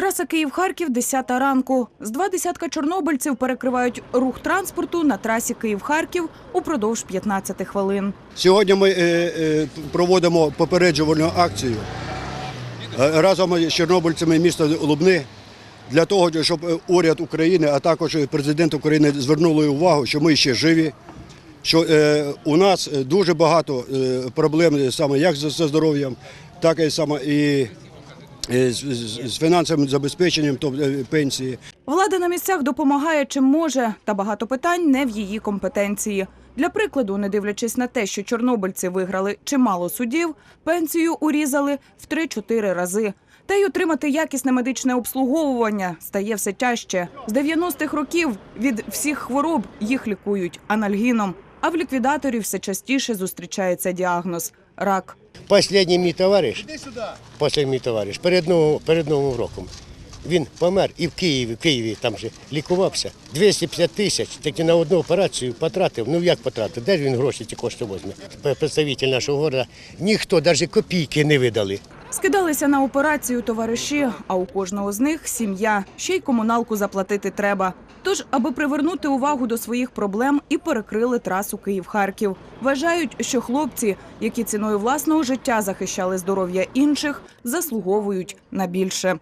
Траса Київ-Харків 10 ранку. З два десятка чорнобильців перекривають рух транспорту на трасі Київ-Харків упродовж 15 хвилин. Сьогодні ми е, е, проводимо попереджувальну акцію е, разом з чорнобильцями міста Лубни для того, щоб уряд України, а також президент України звернули увагу, що ми ще живі. Що у нас дуже багато проблем саме як з, здоров'ям, так і саме і з, з- фінансовим забезпеченням, тобто е, пенсії. Влада на місцях допомагає чим може, та багато питань не в її компетенції. Для прикладу, не дивлячись на те, що чорнобильці виграли чимало судів, пенсію урізали в 3-4 рази. Та й отримати якісне медичне обслуговування стає все тяжче. З 90-х років від всіх хвороб їх лікують анальгіном. А в ліквідаторів все частіше зустрічається діагноз рак. Последній мій товариш, последній мій товариш, перед новим, перед новим роком. Він помер і в Києві, в Києві там же лікувався. 250 тисяч, тільки на одну операцію потратив. Ну як потратив? Де ж він гроші ті кошти возьме? Представитель нашого міста, ніхто навіть копійки не видали. Скидалися на операцію товариші, а у кожного з них сім'я. Ще й комуналку заплатити треба. Тож, аби привернути увагу до своїх проблем, і перекрили трасу Київ-Харків. Вважають, що хлопці, які ціною власного життя захищали здоров'я інших, заслуговують на більше.